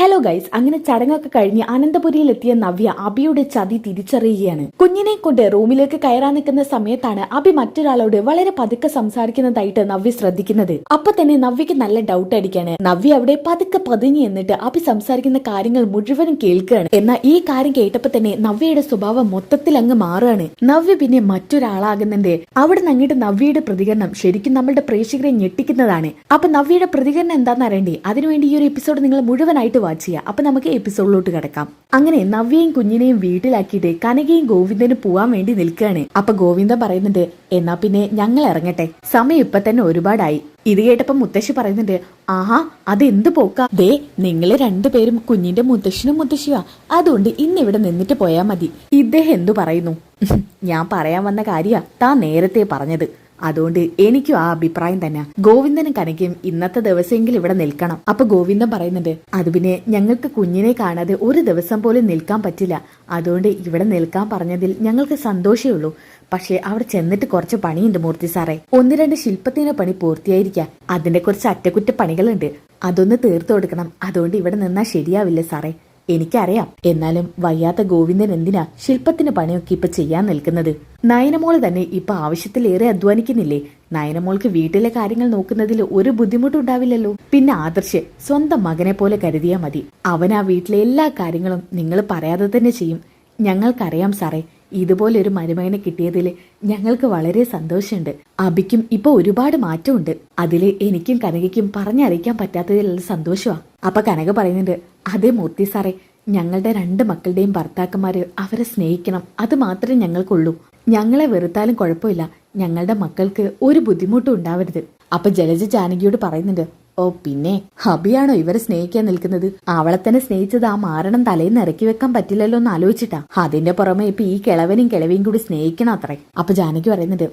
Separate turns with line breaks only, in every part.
Hello guys അങ്ങനെ ചടങ്ങൊക്കെ കഴിഞ്ഞ് അനന്തപുരിയിൽ എത്തിയ നവ്യ അബിയുടെ ചതി തിരിച്ചറിയുകയാണ്. കുഞ്ഞിനെ കൊണ്ട് റൂമിലേക്ക് കയറാൻ നിൽക്കുന്ന സമയത്താണ് അബി മറ്റൊരാളോട് വളരെ പതുക്കെ സംസാരിക്കുന്നതായിട്ട് നവ്യ ശ്രദ്ധിക്കുന്നത്. അപ്പൊ തന്നെ നവ്യക്ക് നല്ല ഡൗട്ട് അടിക്കാണ്. നവ്യ അവിടെ പതുക്കെ പതുങ്ങി എന്നിട്ട് അബി സംസാരിക്കുന്ന കാര്യങ്ങൾ മുഴുവനും കേൾക്കുകയാണ്. എന്നാൽ ഈ കാര്യം കേട്ടപ്പോ തന്നെ നവ്യയുടെ സ്വഭാവം മൊത്തത്തിൽ അങ്ങ് മാറുകയാണ്. നവ്യ പിന്നെ മറ്റൊരാളാകുന്നുണ്ട്. അവിടെ നിന്ന് അങ്ങോട്ട് നവ്യയുടെ പ്രതികരണം ശരിക്കും നമ്മളുടെ പ്രേക്ഷകരെ ഞെട്ടിക്കുന്നതാണ്. അപ്പൊ നവ്യയുടെ പ്രതികരണം എന്താണെന്ന് അറിയണ്ടേ? അതിനുവേണ്ടി ഈ ഒരു എപ്പിസോഡ് നിങ്ങൾ മുഴുവനായിട്ട് വാച്ച് ചെയ്യുക അപ്പൊ നമുക്ക് എപ്പിസോഡിലോട്ട് കിടക്കാം. അങ്ങനെ നവ്യയും കുഞ്ഞിനെയും വീട്ടിലാക്കിയിട്ട് കനകയും ഗോവിന്ദനും പോവാൻ വേണ്ടി നിൽക്കുകയാണ്. അപ്പൊ ഗോവിന്ദൻ പറയുന്നുണ്ട് എന്നാ പിന്നെ ഞങ്ങൾ ഇറങ്ങട്ടെ. സമയം ഇപ്പൊ തന്നെ ഒരുപാടായി. ഇത് കേട്ടപ്പോ മുത്തശ്ശി പറയുന്നുണ്ട് ആഹാ അത് എന്ത് പോക്കാ? ദേ നിങ്ങൾ രണ്ടുപേരും കുഞ്ഞിന്റെ മുത്തശ്ശനും മുത്തശ്ശിയാ. അതുകൊണ്ട് ഇന്ന് ഇവിടെ നിന്നിട്ട് പോയാ മതി. ഇദ്ദേഹം എന്തു പറയുന്നു? ഞാൻ പറയാൻ വന്ന കാര്യ താ നേരത്തെ പറഞ്ഞത്. അതുകൊണ്ട് എനിക്കും ആ അഭിപ്രായം തന്നെ. ഗോവിന്ദനും കനകയും ഇന്നത്തെ ദിവസമെങ്കിലും ഇവിടെ നിൽക്കണം. അപ്പൊ ഗോവിന്ദൻ പറയുന്നുണ്ട് അത് പിന്നെ ഞങ്ങൾക്ക് കുഞ്ഞിനെ കാണാതെ ഒരു ദിവസം പോലും നിൽക്കാൻ പറ്റില്ല. അതുകൊണ്ട് ഇവിടെ നിൽക്കാൻ പറഞ്ഞതിൽ ഞങ്ങൾക്ക് സന്തോഷമേ ഉള്ളൂ. പക്ഷേ അവിടെ ചെന്നിട്ട് കുറച്ച് പണിയുണ്ട് മൂർത്തി സാറേ. ഒന്ന് രണ്ട് ശില്പത്തിന്റെ പണി പൂർത്തിയായിരിക്കാം. അതിന്റെ കുറച്ച് അറ്റകുറ്റ പണികളുണ്ട് അതൊന്ന് തീർത്തു കൊടുക്കണം. അതുകൊണ്ട് ഇവിടെ നിന്നാ ശരിയാവില്ല സാറേ. എനിക്കറിയാം. എന്നാലും വയ്യാത്ത ഗോവിന്ദൻ എന്തിനാ ശില്പത്തിന് പണിയൊക്കെ ഇപ്പൊ ചെയ്യാൻ നിൽക്കുന്നത്? നയനമോൾ തന്നെ ഇപ്പൊ ആവശ്യത്തിലേറെ അധ്വാനിക്കുന്നില്ലേ? നയനമോൾക്ക് വീട്ടിലെ കാര്യങ്ങൾ നോക്കുന്നതിൽ ഒരു ബുദ്ധിമുട്ടുണ്ടാവില്ലല്ലോ പിന്നെ ആദർശ് സ്വന്തം മകനെ പോലെ കരുതിയാ മതി. അവൻ ആ വീട്ടിലെ എല്ലാ കാര്യങ്ങളും നിങ്ങൾ പറയാതെ തന്നെ ചെയ്യും. ഞങ്ങൾക്കറിയാം സാറേ. ഇതുപോലെ ഒരു മരുമകനെ കിട്ടിയതിൽ ഞങ്ങൾക്ക് വളരെ സന്തോഷമുണ്ട്. അബിക്കും ഇപ്പൊ ഒരുപാട് മാറ്റമുണ്ട്. അതിൽ എനിക്കും കനകയ്ക്കും പറഞ്ഞറിയിക്കാൻ പറ്റാത്തതിലുള്ള സന്തോഷമാ. അപ്പൊ കനക പറയുന്നുണ്ട് അതേ മൂർത്തി സാറേ ഞങ്ങളുടെ രണ്ട് മക്കളുടെയും ഭർത്താക്കന്മാര് അവരെ സ്നേഹിക്കണം. അത് മാത്രമേ ഞങ്ങൾക്കുള്ളൂ. ഞങ്ങളെ വെറുത്താലും കുഴപ്പമില്ല. ഞങ്ങളുടെ മക്കൾക്ക് ഒരു ബുദ്ധിമുട്ടും ഉണ്ടാവരുത്. അപ്പൊ ജലജ ജാനകിയോട് പറയുന്നുണ്ട് ഓ പിന്നെ ഹബിയാണോ ഇവരെ സ്നേഹിക്കാൻ നിൽക്കുന്നത്? അവളെ തന്നെ സ്നേഹിച്ചത് ആ മാരണം തലേന്ന് ഇറക്കി വെക്കാൻ പറ്റില്ലല്ലോ എന്ന് ആലോചിച്ചിട്ടാ. അതിന്റെ പുറമെ ഇപ്പൊ ഈ കിളവനും കിളവിയും കൂടി സ്നേഹിക്കണം അത്രേ. അപ്പൊ ജാനകി പറയുന്നുണ്ട്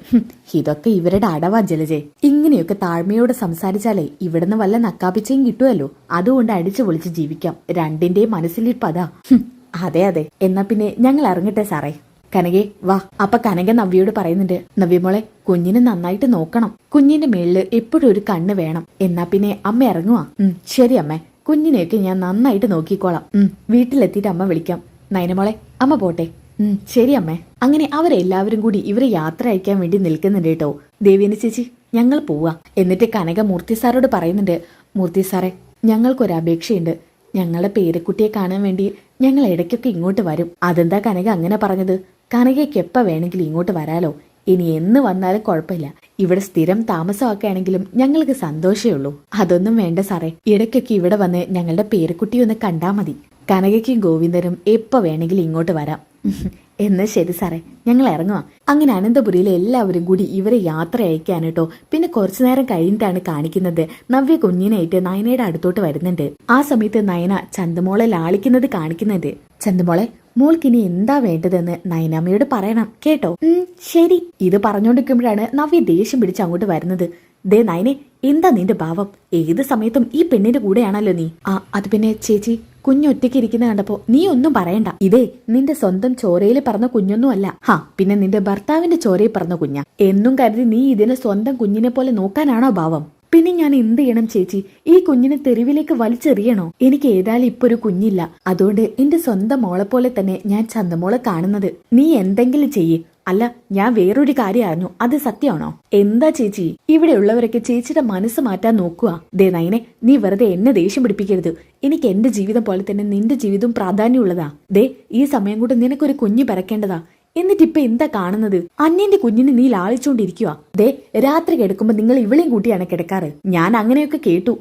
ഇതൊക്കെ ഇവരുടെ അടവാ ജലജെ. ഇങ്ങനെയൊക്കെ താഴ്മയോടെ സംസാരിച്ചാലേ ഇവിടുന്ന് വല്ല നക്കാപ്പിച്ചയും കിട്ടുമല്ലോ അതുകൊണ്ട് അടിച്ചു പൊളിച്ച് ജീവിക്കാം. രണ്ടിന്റെയും മനസ്സിലിപ്പതാ. അതാ അതെ. എന്നാ പിന്നെ ഞങ്ങൾ ഇറങ്ങട്ടെ സാറേ. കനകെ വാ. അപ്പ കനക നവ്യയോട് പറയുന്നുണ്ട് നവ്യമോളെ കുഞ്ഞിനെ നന്നായിട്ട് നോക്കണം. കുഞ്ഞിന്റെ മേളിൽ എപ്പോഴും ഒരു കണ്ണ് വേണം. എന്നാ പിന്നെ അമ്മ ഇറങ്ങുവാ. ഉം ശരി അമ്മേ. കുഞ്ഞിനെയൊക്കെ ഞാൻ നന്നായിട്ട് നോക്കിക്കോളാം. ഉം വീട്ടിലെത്തിയിട്ട് അമ്മ വിളിക്കാം. നയനമോളെ അമ്മ പോട്ടെ. ഉം ശരി അമ്മേ. അങ്ങനെ അവരെല്ലാവരും കൂടി ഇവരെ യാത്ര അയക്കാൻ വേണ്ടി നിൽക്കുന്നുണ്ട് കേട്ടോ. ദേവിയന്റെ ചേച്ചി ഞങ്ങൾ പോവാ. എന്നിട്ട് കനക മൂർത്തി സാറോട് പറയുന്നുണ്ട് മൂർത്തി സാറേ ഞങ്ങൾക്കൊരു അപേക്ഷയുണ്ട്. ഞങ്ങളുടെ പേരക്കുട്ടിയെ കാണാൻ വേണ്ടി ഞങ്ങൾ ഇടയ്ക്കൊക്കെ ഇങ്ങോട്ട് വരും. അതെന്താ കനക അങ്ങനെ പറഞ്ഞത്? കനകയ്ക്ക് എപ്പോൾ വേണമെങ്കിലും ഇങ്ങോട്ട് വരാലോ? ഇനി എന്ന് വന്നാലും കുഴപ്പമില്ല. ഇവിടെ സ്ഥിരം താമസമാക്കുകയാണെങ്കിലും ഞങ്ങൾക്ക് സന്തോഷമേ ഉള്ളൂ. അതൊന്നും വേണ്ട സാറേ. ഇടയ്ക്കൊക്കെ ഇവിടെ വന്ന് ഞങ്ങളുടെ പേരക്കുട്ടി ഒന്ന് കണ്ടാൽ മതി. കനകയ്ക്കും ഗോവിന്ദനും എപ്പോൾ വേണമെങ്കിലും ഇങ്ങോട്ട് വരാം. എന്ന് ശരി സാറേ. ഞങ്ങൾ ഇറങ്ങുക അങ്ങനെ അനന്തപുരിയിലെ എല്ലാവരും കൂടി ഇവരെ യാത്ര അയക്കാൻ കേട്ടോ. പിന്നെ കുറച്ചു നേരം കഴിഞ്ഞിട്ടാണ് കാണിക്കുന്നത്. നവ്യ കുഞ്ഞിനായിട്ട് നയനയുടെ അടുത്തോട്ട് വരുന്നുണ്ട്. ആ സമയത്ത് നയന ചന്തമോളെ ലാളിക്കുന്നത് കാണിക്കുന്നുണ്ട്. ചന്തമോളെ മോൾക്കിനി എന്താ വേണ്ടതെന്ന് നയനാമ്മയോട് പറയണം കേട്ടോ? ശരി. ഇത് പറഞ്ഞുകൊണ്ടിരിക്കുമ്പോഴാണ് നവ്യ ദേഷ്യം പിടിച്ച് അങ്ങോട്ട് വരുന്നത്. ദേ നയനെ എന്താ നിന്റെ ഭാവം? ഏത് സമയത്തും ഈ പെണ്ണിന്റെ കൂടെയാണല്ലോ നീ. ആ അത് പിന്നെ ചേച്ചി കുഞ്ഞൊറ്റയ്ക്ക് ഇരിക്കുന്ന കണ്ടപ്പോ നീ ഒന്നും പറയണ്ട. ഇതേ നിന്റെ സ്വന്തം ചോരയിൽ പറഞ്ഞ കുഞ്ഞൊന്നും അല്ല. ഹാ പിന്നെ നിന്റെ ഭർത്താവിന്റെ ചോരയിൽ പറഞ്ഞ കുഞ്ഞ. എന്നും കരുതി നീ ഇതിനെ സ്വന്തം കുഞ്ഞിനെ പോലെ നോക്കാനാണോ ഭാവം? പിന്നെ ഞാൻ എന്ത് ചെയ്യണം ചേച്ചി? ഈ കുഞ്ഞിനെ തെരുവിലേക്ക് വലിച്ചെറിയണോ? എനിക്ക് ഏതായാലും ഇപ്പൊ ഒരു കുഞ്ഞില്ല. അതുകൊണ്ട് എന്റെ സ്വന്തം മോളെ പോലെ തന്നെ ഞാൻ ചന്തമോളെ കാണുന്നത്. നീ എന്തെങ്കിലും ചെയ്യ്. അല്ല ഞാൻ വേറൊരു കാര്യം അറിഞ്ഞു. അത് സത്യമാണോ? എന്താ ചേച്ചി? ഇവിടെ ഉള്ളവരൊക്കെ ചേച്ചിയുടെ മനസ്സ് മാറ്റാൻ നോക്കുക. ദേ നയനെ നീ വെറുതെ എന്നെ ദേഷ്യം പിടിപ്പിക്കരുത്. എനിക്ക് എന്റെ ജീവിതം പോലെ തന്നെ നിന്റെ ജീവിതവും പ്രാധാന്യമുള്ളതാ. ദേ ഈ സമയം കൊണ്ട് നിനക്കൊരു കുഞ്ഞു പിറക്കേണ്ടതാ. എന്നിട്ട് ഇപ്പൊ എന്താ കാണുന്നത്? അന്യന്റെ കുഞ്ഞിനെ നീ ലാളിച്ചോണ്ടിരിക്കുക ദേ രാത്രി കിടക്കുമ്പോ നിങ്ങൾ ഇവളെയും കൂട്ടിയാണ് കിടക്കാറ്. ഞാൻ അങ്ങനെയൊക്കെ കേട്ടു.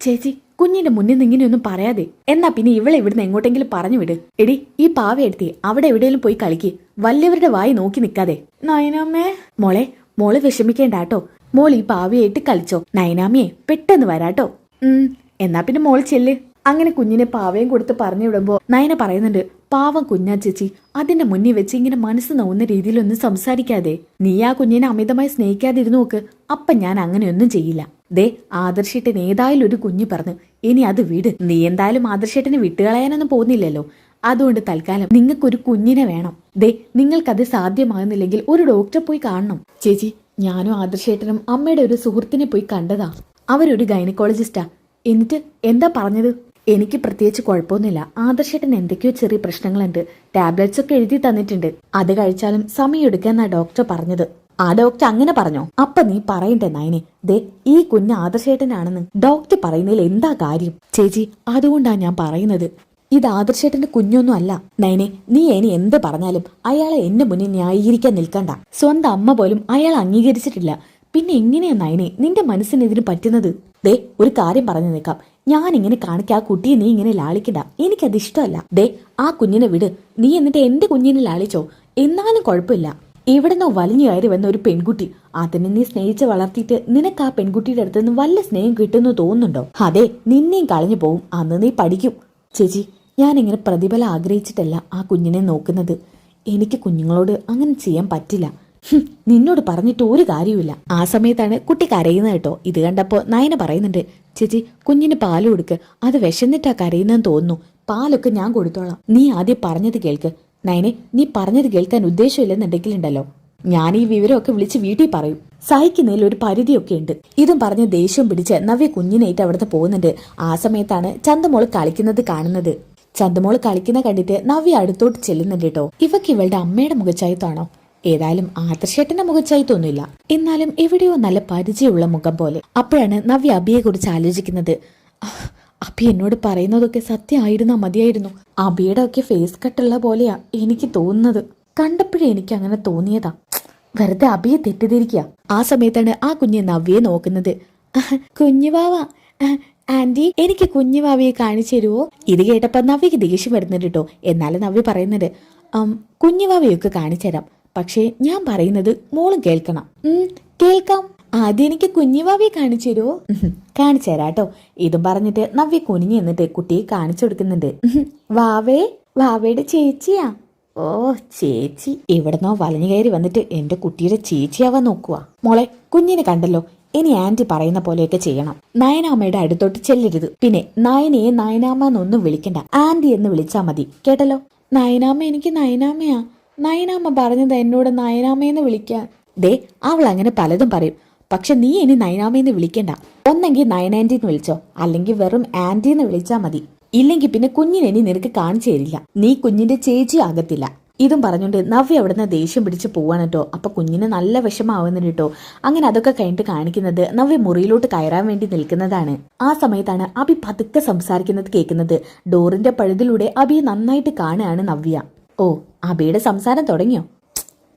ചേച്ചി കുഞ്ഞിന്റെ മുന്നിൽ നിന്ന് ഇങ്ങനെയൊന്നും പറയാതെ. എന്നാ പിന്നെ ഇവളെ ഇവിടുന്ന് എങ്ങോട്ടെങ്കിലും പറഞ്ഞു വിട്. എടി ഈ പാവ എടുത്തി അവിടെ എവിടെയെങ്കിലും പോയി കളിക്ക്. വല്യവരുടെ വായി നോക്കി നിൽക്കാതെ. നയനാമേ മോളെ മോൾ വിഷമിക്കേണ്ടാട്ടോ. മോൾ ഈ പാവയായിട്ട് കളിച്ചോ. നയനാമിയെ പെട്ടെന്ന് വരാട്ടോ. ഉം എന്നാ പിന്നെ മോൾ ചെല്ല്. അങ്ങനെ കുഞ്ഞിനെ പാവയും കൊടുത്ത് പറഞ്ഞു വിടുമ്പോ നയന പറയുന്നുണ്ട് പാവം കുഞ്ഞാ ചേച്ചി അതിന്റെ മുന്നിൽ വെച്ച് ഇങ്ങനെ മനസ്സ് നോവുന്ന രീതിയിലൊന്നും സംസാരിക്കാതെ. നീ ആ കുഞ്ഞിനെ അമിതമായി സ്നേഹിക്കാതിരുന്നു നോക്ക്. അപ്പൊ ഞാൻ അങ്ങനെയൊന്നും ചെയ്യില്ല. ദേ ആദർശേട്ടൻ ഏതായാലും ഒരു കുഞ്ഞു പറഞ്ഞു ഇനി അത് വിട്. നീ എന്തായാലും ആദർശേട്ടനെ വിട്ടുകളയാനൊന്നും പോകുന്നില്ലല്ലോ. അതുകൊണ്ട് തൽക്കാലം നിങ്ങൾക്കൊരു കുഞ്ഞിനെ വേണം. ദേ നിങ്ങൾക്കത് സാധ്യമാകുന്നില്ലെങ്കിൽ ഒരു ഡോക്ടറെ പോയി കാണണം. ചേച്ചി ഞാനും ആദർശേട്ടനും അമ്മയുടെ ഒരു സുഹൃത്തിനെ പോയി കണ്ടതാ. അവരൊരു ഗൈനക്കോളജിസ്റ്റാ. എന്നിട്ട് എന്താ പറഞ്ഞത്? എനിക്ക് പ്രത്യേകിച്ച് കുഴപ്പമൊന്നുമില്ല. ആദർശേട്ടൻ എന്തൊക്കെയോ ചെറിയ പ്രശ്നങ്ങളുണ്ട്. ടാബ്ലറ്റ്സ് ഒക്കെ എഴുതി തന്നിട്ടുണ്ട്. അത് കഴിച്ചാലും സമയം എടുക്കാന്നാ ഡോക്ടർ പറഞ്ഞത്. ആ ഡോക്ടർ അങ്ങനെ പറഞ്ഞോ? അപ്പൊ നീ പറയണ്ടേ നയനെ? ദേ ഈ കുഞ്ഞ് ആദർശേട്ടനാണെന്ന് ഡോക്ടർ പറയുന്നതിൽ എന്താ കാര്യം? ചേച്ചി അതുകൊണ്ടാ ഞാൻ പറയുന്നത്. ഇത് ആദർശേട്ടന്റെ കുഞ്ഞൊന്നും അല്ല. നയനെ നീ ഇനി എന്ത് പറഞ്ഞാലും അയാളെ എന്നെ മുന്നിൽ ന്യായീകരിക്കാൻ നിൽക്കണ്ട. സ്വന്തം അമ്മ പോലും അയാൾ അംഗീകരിച്ചിട്ടില്ല. പിന്നെ എങ്ങനെയാ നയനെ? നിന്റെ മനസ്സിന് ഇതിന് പറ്റുന്നത്? ദേ ഒരു കാര്യം പറഞ്ഞു നിൽക്കാം. ഞാൻ ഇങ്ങനെ കാണിക്ക ആ കുട്ടിയെ നീ ഇങ്ങനെ ലാളിക്കണ്ട. എനിക്കത് ഇഷ്ടമല്ല. ദേ ആ കുഞ്ഞിനെ വിട്. നീ എന്നിട്ട് എന്റെ കുഞ്ഞിനെ ലാളിച്ചോ? എന്നാലും കുഴപ്പമില്ല. എവിടെന്നോ വലിഞ്ഞു കയറി വന്ന ഒരു പെൺകുട്ടി. അതിനെ നീ സ്നേഹിച്ച് വളർത്തിയിട്ട് നിനക്ക് ആ പെൺകുട്ടിയുടെ അടുത്ത് നിന്ന് വല്ല സ്നേഹം കിട്ടുന്നു തോന്നുന്നുണ്ടോ? അതെ നിന്നെയും കളഞ്ഞു പോവും. അന്ന് നീ പഠിക്കും. ചേച്ചി ഞാൻ ഇങ്ങനെ പ്രതിഫലം ആഗ്രഹിച്ചിട്ടല്ല ആ കുഞ്ഞിനെ നോക്കുന്നത്. എനിക്ക് കുഞ്ഞുങ്ങളോട് അങ്ങനെ ചെയ്യാൻ പറ്റില്ല. നിന്നോട് പറഞ്ഞിട്ട് ഒരു കാര്യവുമില്ല. ആ സമയത്താണ് കുട്ടി കരയുന്നത് കേട്ടോ. ഇത് കണ്ടപ്പോ നയന പറയുന്നുണ്ട് ചേച്ചി കുഞ്ഞിന് പാൽ കൊടുക്ക്. അത് വിശന്നിട്ടാ കരയുന്നതെന്ന് തോന്നുന്നു. പാലൊക്കെ ഞാൻ കൊടുത്തോളാം. നീ ആദ്യം പറഞ്ഞത് കേൾക്ക്. നയനെ നീ പറഞ്ഞത് കേൾക്കാൻ ഉദ്ദേശമില്ലെന്നുണ്ടെങ്കിലുണ്ടല്ലോ. ഞാൻ ഈ വിവരമൊക്കെ വിളിച്ച് വീട്ടിൽ പറയും. സഹിക്കുന്നതിൽ ഒരു പരിധിയൊക്കെ ഉണ്ട്. ഇതും പറഞ്ഞ് ദേഷ്യം പിടിച്ച് നവ്യ കുഞ്ഞിനേറ്റ് അവിടുത്തെ പോകുന്നുണ്ട്. ആ സമയത്താണ് ചന്തമോൾ കളിക്കുന്നത് കാണുന്നത്. ചന്തമോൾ കളിക്കുന്ന കണ്ടിട്ട് നവ്യ അടുത്തോട്ട് ചെല്ലുന്നുണ്ട് കേട്ടോ. ഇവക്ക് ഇവളുടെ അമ്മയുടെ മുഖച്ചായത്താണോ ഏതായാലും ആദർശേട്ടന്റെ മുഖച്ചായി തോന്നില്ല എന്നാലും എവിടെയോ നല്ല പരിചയമുള്ള മുഖം പോലെ. അപ്പോഴാണ് നവ്യ അബിയെ കുറിച്ച് ആലോചിക്കുന്നത്. അബി എന്നോട് പറയുന്നതൊക്കെ സത്യമായിരുന്നാ മതിയായിരുന്നു. അബിയുടെ ഒക്കെ ഫേസ് കട്ടുള്ള പോലെയാ എനിക്ക് തോന്നുന്നത്. കണ്ടപ്പോഴേ എനിക്ക് അങ്ങനെ തോന്നിയതാ. വെറുതെ അബിയെ തെറ്റിദ്ധരിക്കുക. ആ സമയത്താണ് ആ കുഞ്ഞ് നവ്യെ നോക്കുന്നത്. കുഞ്ഞുവാവ ആന്റി എനിക്ക് കുഞ്ഞുവാവയെ കാണിച്ചു തരുവോ? ഇത് കേട്ടപ്പോ നവ്യക്ക് ദേഷ്യം വരുന്നുണ്ട് കേട്ടോ. എന്നാലും നവ്യ പറയുന്നത് "ഉം, കുഞ്ഞുവാവയൊക്കെ കാണിച്ചു തരാം. പക്ഷേ ഞാൻ പറയുന്നത് മോളും കേൾക്കണം. കേൾക്കാം. ആദ്യം എനിക്ക് കുഞ്ഞുവാവയെ കാണിച്ചു തരുമോ കാണിച്ചു തരാട്ടോ ഇതും പറഞ്ഞിട്ട് നവ്യ കുനിഞ്ഞു നിന്നിട്ട് കുട്ടിയെ കാണിച്ചു കൊടുക്കുന്നുണ്ട്. വാവേ വാവയുടെ ചേച്ചിയാ. ഓ ചേച്ചി. എവിടുന്നോ വലഞ്ഞു കയറി വന്നിട്ട് എന്റെ കുട്ടിയുടെ ചേച്ചിയാവാൻ നോക്കുക മോളെ കുഞ്ഞിനെ കണ്ടല്ലോ. ഇനി ആന്റി പറയുന്ന പോലെയൊക്കെ ചെയ്യണം. നയനാമ്മയുടെ അടുത്തോട്ട് ചെല്ലരുത്. പിന്നെ നയനയെ നയനാമ്മ എന്നൊന്നും വിളിക്കണ്ട. ആന്റി എന്ന് വിളിച്ചാ മതി. കേട്ടല്ലോ? നയനാമ്മ എനിക്ക് നയനാമ്മയാ. നയനാമ്മ പറഞ്ഞത് എന്നോട് നയനാമ്മയെന്ന് വിളിക്കാൻ. ദേ അവൾ അങ്ങനെ പലതും പറയും. പക്ഷെ നീ ഇനി നയനാമ്മയെന്ന് വിളിക്കണ്ട. ഒന്നെങ്കിൽ നയനാന്റി എന്ന് വിളിച്ചോ. അല്ലെങ്കിൽ വെറും ആന്റി എന്ന് വിളിച്ചാ മതി. ഇല്ലെങ്കിൽ പിന്നെ കുഞ്ഞിനെ ഇനി നിനക്ക് കാണിച്ചു തരില്ല. നീ കുഞ്ഞിന്റെ ചേച്ചി ആകത്തില്ല. ഇതും പറഞ്ഞുകൊണ്ട് നവ്യ അവിടുന്ന് ദേഷ്യം പിടിച്ച് പോവാണ് കേട്ടോ അപ്പൊ കുഞ്ഞിന് നല്ല വിഷമാവുന്നുണ്ട് കേട്ടോ അങ്ങനെ അതൊക്കെ കഴിഞ്ഞിട്ട് കാണിക്കുന്നത് നവ്യ മുറിയിലോട്ട് കയറാൻ വേണ്ടി നിൽക്കുന്നതാണ്. ആ സമയത്താണ് അബി പതുക്കെ സംസാരിക്കുന്നത് കേൾക്കുന്നത്. ഡോറിന്റെ പഴുതിലൂടെ അബിയെ നന്നായിട്ട് കാണുകയാണ് നവ്യ. ഓ അബിയുടെ സംസാരം തുടങ്ങിയോ?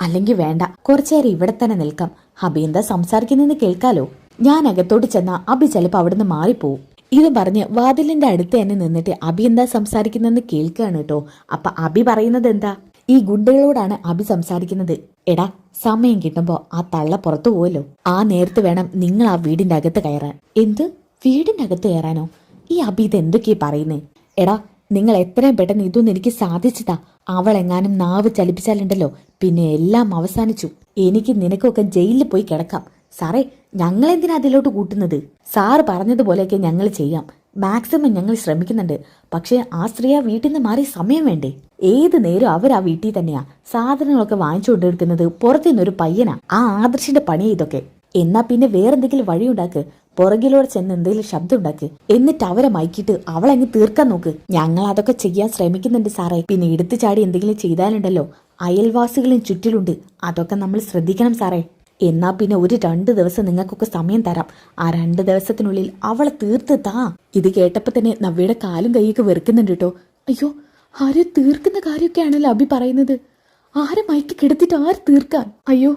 അല്ലെങ്കിൽ വേണ്ട. കുറച്ചേരം ഇവിടെ തന്നെ നിൽക്കാം. അബി എന്താ സംസാരിക്കുന്നെന്ന് കേൾക്കാലോ? ഞാൻ അകത്തോട്ട് ചെന്ന അബി ചിലപ്പോൾ അവിടുന്ന് മാറിപ്പോവും. ഇത് പറഞ്ഞ് വാതിലിന്റെ അടുത്ത് തന്നെ നിന്നിട്ട് അബി എന്താ സംസാരിക്കുന്നെന്ന് കേൾക്കുകയാണ് കേട്ടോ. അപ്പൊ അബി പറയുന്നത് എന്താ? ഈ ഗുണ്ടകളോടാണ് അബി സംസാരിക്കുന്നത്. എടാ സമയം കിട്ടുമ്പോ ആ തള്ള പുറത്തു പോവല്ലോ. ആ നേരത്ത് വേണം നിങ്ങൾ ആ വീടിന്റെ അകത്ത് കയറാൻ. എന്ത്? വീടിന്റെ അകത്ത് കയറാനോ? ഈ അബി ഇത് എന്തൊക്കെയാ പറയുന്നേ? എടാ നിങ്ങൾ എത്രയും പെട്ടെന്ന് ഇതൊന്നും എനിക്ക് സാധിച്ചതാ. അവളെങ്ങാനും നാവ് ചലിപ്പിച്ചാലുണ്ടല്ലോ. പിന്നെ എല്ലാം അവസാനിച്ചു. എനിക്ക് നിനക്കൊക്കെ ജയിലിൽ പോയി കിടക്കാം. സാറേ ഞങ്ങൾ എന്തിനാ അതിലോട്ട് കൂട്ടുന്നത്? സാറ് പറഞ്ഞതുപോലെയൊക്കെ ഞങ്ങൾ ചെയ്യാം. മാക്സിമം ഞങ്ങൾ ശ്രമിക്കുന്നുണ്ട്. പക്ഷേ ആ സ്ത്രീ ആ വീട്ടിൽ നിന്ന് മാറി സമയം വേണ്ടേ? ഏത് നേരം അവർ ആ വീട്ടിൽ തന്നെയാ. സാധനങ്ങളൊക്കെ വാങ്ങിച്ചു കൊണ്ടിരിക്കുന്നത് പുറത്തുനിന്നൊരു പയ്യനാ. ആ ആദർശിന്റെ പണി ഇതൊക്കെ. എന്നാ പിന്നെ വേറെന്തെങ്കിലും വഴിയുണ്ടാക്ക്? പുറകിലൂടെ ചെന്ന് എന്തെങ്കിലും ശബ്ദം ഉണ്ടാക്ക് എന്നിട്ട് അവരെ മയക്കിയിട്ട് അവളങ്ങ് തീർക്കാൻ നോക്ക്. ഞങ്ങൾ അതൊക്കെ ചെയ്യാൻ ശ്രമിക്കുന്നുണ്ട് സാറേ. പിന്നെ എടുത്തു ചാടി എന്തെങ്കിലും ചെയ്താലുണ്ടല്ലോ. അയൽവാസികളും ചുറ്റിലുണ്ട്. അതൊക്കെ നമ്മൾ ശ്രദ്ധിക്കണം സാറേ. എന്നാ പിന്നെ ഒരു രണ്ട് ദിവസം നിങ്ങൾക്കൊക്കെ സമയം തരാം. ആ രണ്ട് ദിവസത്തിനുള്ളിൽ അവളെ തീർത്ത് താ. ഇത് കേട്ടപ്പോ തന്നെ നവ്യയുടെ കാലും കൈയൊക്കെ വെറുക്കുന്നുണ്ട് കേട്ടോ. അയ്യോ ആരെ തീർക്കുന്ന കാര്യമൊക്കെയാണല്ലോ അഭി പറയുന്നത്. ആരെ മയക്കി കിടത്തിട്ട് ആര് തീർക്കാൻ? അയ്യോ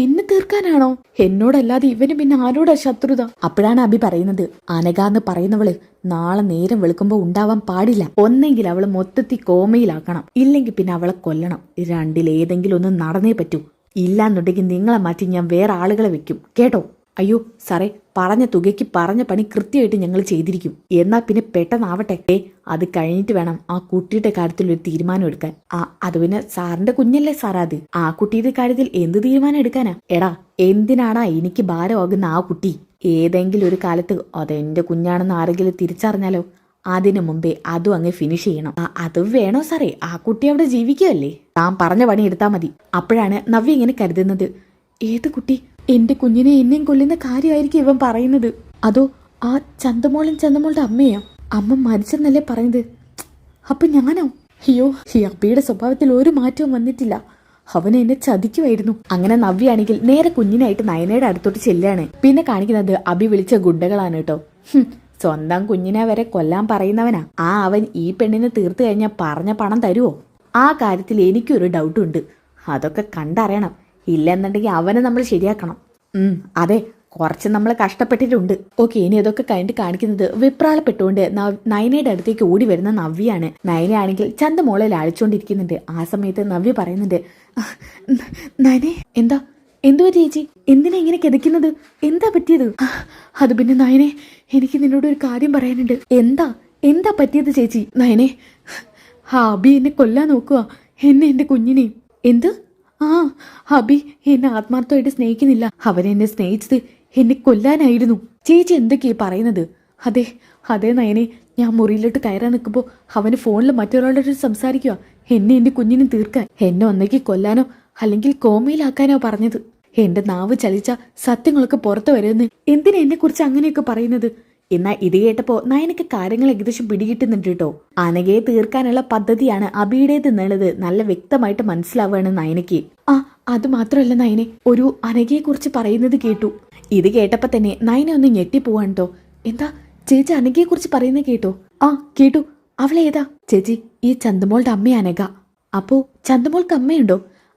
എന്നെ തീർക്കാനാണോ? എന്നോടല്ലാതെ ഇവന് പിന്നെ ആരോടാ ശത്രുത? അപ്പോഴാണ് അഭി പറയുന്നത്. അനകാന്ന് പറയുന്നവൾ നാളെ നേരം വെളുക്കുമ്പോ ഉണ്ടാവാൻ പാടില്ല. ഒന്നെങ്കിൽ അവൾ മൊത്തത്തിൽ കോമയിലാക്കണം. ഇല്ലെങ്കിൽ പിന്നെ അവളെ കൊല്ലണം. രണ്ടിലേതെങ്കിലും ഒന്ന് നടന്നേ പറ്റൂ. ഇല്ലാന്നുണ്ടെങ്കിൽ നിങ്ങളെ മാറ്റി ഞാൻ വേറെ ആളുകളെ വെക്കും. കേട്ടോ? അയ്യോ സാറേ പറഞ്ഞ തുകയ്ക്ക് പറഞ്ഞ പണി കൃത്യമായിട്ട് ഞങ്ങൾ ചെയ്തിരിക്കും. എന്നാ പിന്നെ പെട്ടെന്നാവട്ടെ. ഏ അത് കഴിഞ്ഞിട്ട് വേണം ആ കുട്ടിയുടെ കാര്യത്തിൽ ഒരു തീരുമാനം എടുക്കാൻ. ആ അത് പിന്നെ സാറിന്റെ കുഞ്ഞല്ലേ സാറാ അത്? ആ കുട്ടിയുടെ കാര്യത്തിൽ എന്ത് തീരുമാനം എടുക്കാനാ? എടാ എന്തിനാടാ എനിക്ക് ഭാരമാകുന്ന ആ കുട്ടി? ഏതെങ്കിലും ഒരു കാലത്ത് അതെന്റെ കുഞ്ഞാണെന്ന് ആരെങ്കിലും തിരിച്ചറിഞ്ഞാലോ? അതിനു മുമ്പേ അതും അങ്ങ് ഫിനിഷ് ചെയ്യണം. അത് വേണോ സാറേ? ആ കുട്ടി അവിടെ ജീവിക്കുകയല്ലേ? താൻ പറഞ്ഞ പണി എടുത്താൽ മതി. അപ്പോഴാണ് നവ്യ ഇങ്ങനെ കരുതുന്നത്. ഏത് കുട്ടി? എന്റെ കുഞ്ഞിനെ എന്നെയും കൊല്ലുന്ന കാര്യമായിരിക്കും ഇവൻ പറയുന്നത്. അതോ ആ ചന്തമോളൻ ചന്തമോളുടെ അമ്മയോ? അമ്മ മരിച്ചെന്നല്ലേ പറയുന്നത്? അപ്പൊ ഞാനോ? അയ്യോ ഈ അബിയുടെ സ്വഭാവത്തിൽ ഒരു മാറ്റവും വന്നിട്ടില്ല. അവൻ എന്നെ ചതിക്കുമായിരുന്നു. അങ്ങനെ നവ്യാണെങ്കിൽ നേരെ കുഞ്ഞിനായിട്ട് നയനയുടെ അടുത്തോട്ട് ചെല്ലാണ് പിന്നെ കാണിക്കുന്നത് അബി വിളിച്ച ഗുണ്ടകളാണ് കേട്ടോ. സ്വന്തം കുഞ്ഞിനെ വരെ കൊല്ലാൻ പറയുന്നവനാ. ആ അവൻ ഈ പെണ്ണിനെ തീർത്തു കഴിഞ്ഞാൽ പറഞ്ഞ പണം തരുമോ ആ കാര്യത്തിൽ എനിക്കൊരു ഡൗട്ടുണ്ട് അതൊക്കെ കണ്ടറിയണം. ഇല്ലെന്നുണ്ടെങ്കിൽ അവനെ നമ്മൾ ശരിയാക്കണം. അതെ കുറച്ച് നമ്മൾ കഷ്ടപ്പെട്ടിട്ടുണ്ട്. ഓക്കെ ഇനി അതൊക്കെ കഴിഞ്ഞിട്ട് കാണിക്കുന്നത് വിപ്രാളപ്പെട്ടുകൊണ്ട് നയനയുടെ അടുത്തേക്ക് ഓടി വരുന്ന നവ്യാണ് നയനയാണെങ്കിൽ ചന്ത മോളിൽ ലാളിച്ചുകൊണ്ടിരിക്കുന്നുണ്ട് ആ സമയത്ത് നവ്യ പറയുന്നുണ്ട് "അഹ്, നയനെ എന്താ? എന്തുവാ ചേച്ചി? എന്തിനാ ഇങ്ങനെ കിതയ്ക്കുന്നത്? എന്താ പറ്റിയത്? അത് പിന്നെ നയനെ എനിക്ക് നിന്നോട് ഒരു കാര്യം പറയാനുണ്ട്. എന്താ? എന്താ പറ്റിയത് ചേച്ചി? നയനെ ഹാബി എന്നെ കൊല്ലാൻ നോക്കുക എന്നെ എന്റെ കുഞ്ഞിനെയും എന്ത്? ആ അബി എന്നെ ആത്മാർത്ഥമായിട്ട് സ്നേഹിക്കുന്നില്ല. അവരെന്നെ സ്നേഹിച്ചത് എന്നെ കൊല്ലാനായിരുന്നു. ചേച്ചി എന്തൊക്കെയാ പറയുന്നത്? അതെ അതെ നയനെ ഞാൻ മുറിയിലോട്ട് കയറാൻ നിൽക്കുമ്പോൾ അവന് ഫോണിൽ മറ്റൊരാളോട് സംസാരിക്കുക എന്നെ എന്റെ കുഞ്ഞിനും തീർക്കാൻ. എന്നെ ഒന്നേക്ക് കൊല്ലാനോ അല്ലെങ്കിൽ കോമയിലാക്കാനോ പറഞ്ഞത്. എന്റെ നാവ് ചലിച്ച സത്യങ്ങളൊക്കെ പുറത്തു വരുമെന്ന് എന്തിനാ എന്നെ കുറിച്ച് അങ്ങനെയൊക്കെ പറയുന്നത്? എന്നാൽ ഇത് കേട്ടപ്പോ നയനക്ക് കാര്യങ്ങൾ ഏകദേശം പിടികിട്ടുന്നുണ്ട് കേട്ടോ. അനഘയെ തീർക്കാനുള്ള പദ്ധതിയാണ് അബിയുടേത് എന്നുള്ളത് നല്ല വ്യക്തമായിട്ട് മനസ്സിലാവുകയാണ് നയനയ്ക്ക്. ആ അത് മാത്രമല്ല നയനെ ഒരു അനകയെ കുറിച്ച് പറയുന്നത് കേട്ടു. ഇത് കേട്ടപ്പോ തന്നെ നയന ഒന്ന് ഞെട്ടിപ്പോവാണ് കേട്ടോ. എന്താ ചേച്ചി അനകയെ കുറിച്ച് പറയുന്നത് കേട്ടോ? ആ കേട്ടു. അവളേതാ ചേച്ചി ഈ ചന്തുമോളുടെ അമ്മ അനഘ. അപ്പോ ചന്തുമോൾക്ക് അമ്മയുണ്ടോ?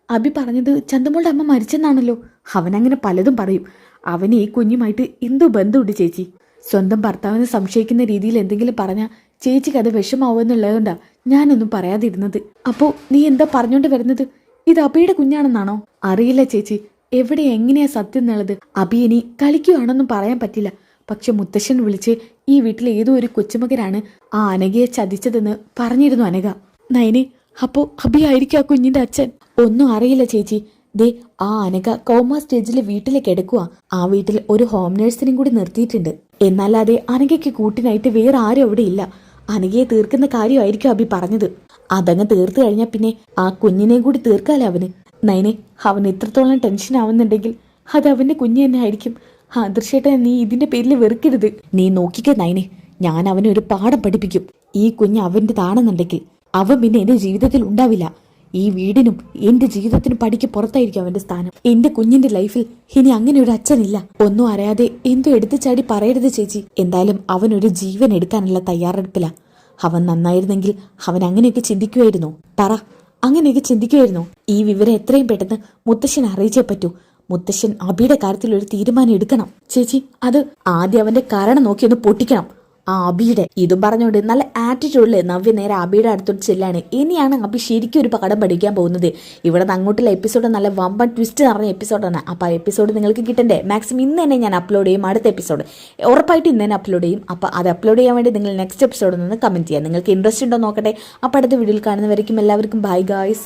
അബി പറഞ്ഞത് ചന്തുമോളുടെ അമ്മ മരിച്ചെന്നാണല്ലോ. അവനങ്ങനെ പലതും പറയും. അവന് ഈ കുഞ്ഞുമായിട്ട് എന്തോ ബന്ധമുണ്ട് ചേച്ചി? സ്വന്തം ഭർത്താവിനെ സംശയിക്കുന്ന രീതിയിൽ എന്തെങ്കിലും പറഞ്ഞാൽ ചേച്ചിക്ക് അത് വിഷമാവുമെന്നുള്ളതുകൊണ്ടാ ഞാനൊന്നും പറയാതിരുന്നത്. അപ്പോ നീ എന്താ പറഞ്ഞോണ്ട് വരുന്നത്? ഇത് അബിയുടെ കുഞ്ഞാണെന്നാണോ? അറിയില്ല ചേച്ചി. എവിടെ എങ്ങനെയാ സത്യം എന്നുള്ളത്? അബി ഇനി കളിക്കുവാണെന്നും പറയാൻ പറ്റില്ല. പക്ഷെ മുത്തശ്ശൻ വിളിച്ച് ഈ വീട്ടിലെ ഏതോ ഒരു കൊച്ചുമകനാണ് ആ അനഘയെ ചതിച്ചതെന്ന് പറഞ്ഞിരുന്നു അനഘ. നയനെ അപ്പോ അബി ആയിരിക്കും ആ കുഞ്ഞിന്റെ അച്ഛൻ? ഒന്നും അറിയില്ല ചേച്ചി. ദേ ആ അനഘ കോമ സ്റ്റേജിലെ വീട്ടിലേക്ക് എടുക്കുക ആ വീട്ടിൽ ഒരു ഹോം നേഴ്സിനെയും കൂടി നിർത്തിയിട്ടുണ്ട്. എന്നല്ലാതെ അനഘയ്ക്ക് കൂട്ടിനായിട്ട് വേറെ ആരും അവിടെ ഇല്ല. അനഘയെ തീർക്കുന്ന കാര്യമായിരിക്കും അബി പറഞ്ഞത്. അതങ്ങ് തീർത്തു കഴിഞ്ഞാൽ പിന്നെ ആ കുഞ്ഞിനെയും കൂടി തീർക്കാലേ അവന്? നൈനെ അവൻ എത്രത്തോളം ടെൻഷൻ ആവുന്നുണ്ടെങ്കിൽ അത് അവന്റെ കുഞ്ഞ് തന്നെ ആയിരിക്കും. ആ ദൃശ്യേട്ട നീ ഇതിന്റെ പേരിൽ വെറുക്കരുത്. നീ നോക്കിക്ക നൈനെ ഞാൻ അവനെ ഒരു പാഠം പഠിപ്പിക്കും. ഈ കുഞ്ഞ് അവന്റെ താണെന്നുണ്ടെങ്കിൽ അവൻ പിന്നെ എന്റെ ജീവിതത്തിൽ ഉണ്ടാവില്ല. ഈ വീടിനും എന്റെ ജീവിതത്തിനും പടിക്ക് പുറത്തായിരിക്കും അവന്റെ സ്ഥാനം. എന്റെ കുഞ്ഞിന്റെ ലൈഫിൽ ഇനി അങ്ങനെ ഒരു അച്ഛനില്ല. ഒന്നും അറിയാതെ എന്തോ എടുത്തു ചാടി പറയരുത് ചേച്ചി. എന്തായാലും അവനൊരു ജീവൻ എടുക്കാനുള്ള തയ്യാറെടുപ്പില്ല അവൻ നന്നായിരുന്നെങ്കിൽ അവൻ അങ്ങനെയൊക്കെ ചിന്തിക്കുമായിരുന്നു പറ അങ്ങനെയൊക്കെ ചിന്തിക്കുമായിരുന്നു ഈ വിവരം എത്രയും പെട്ടെന്ന് മുത്തശ്ശൻ അറിയിച്ചേ പറ്റൂ. മുത്തശ്ശൻ അബിയുടെ കാര്യത്തിൽ ഒരു തീരുമാനം എടുക്കണം. ചേച്ചി അത് ആദ്യം അവന്റെ കാരണം നോക്കി ഒന്ന് പൊട്ടിക്കണം. ആ അബിയുടെ ഇതും പറഞ്ഞുകൊണ്ട് നല്ല ആറ്റിറ്റ്യൂഡിൽ നവ്യ നേരെ അബിയുടെ അടുത്തോട്ട് ചെല്ലാണ്. ഇനിയാണ് അബി ശരിക്കും ഒരു പടം പഠിക്കാൻ പോകുന്നത്. ഇവിടെ അങ്ങോട്ടുള്ള എപ്പിസോഡ് നല്ല വമ്പൻ ട്വിസ്റ്റ് നിറഞ്ഞ എപ്പിസോഡാണ് അപ്പോൾ ആ എപ്പിസോഡ് നിങ്ങൾക്ക് കിട്ടണ്ടേ? മാക്സിമം ഇന്ന് തന്നെ ഞാൻ അപ്ലോഡ് ചെയ്യും അടുത്ത എപ്പിസോഡ് ഉറപ്പായിട്ട് ഇന്ന് തന്നെ അപ്ലോഡ് ചെയ്യും. അപ്പോൾ അത് അപ്ലോഡ് ചെയ്യാൻ വേണ്ടി നിങ്ങൾ നെക്സ്റ്റ് എപ്പിസോഡിൽ നിന്ന് കമന്റ് ചെയ്യാം നിങ്ങൾക്ക് ഇൻട്രസ്റ്റ് ഉണ്ടോ നോക്കട്ടെ. അപ്പോൾ അടുത്ത വീഡിയോയിൽ കാണുന്നവരേക്കും എല്ലാവർക്കും ബൈ ഗായ്സ്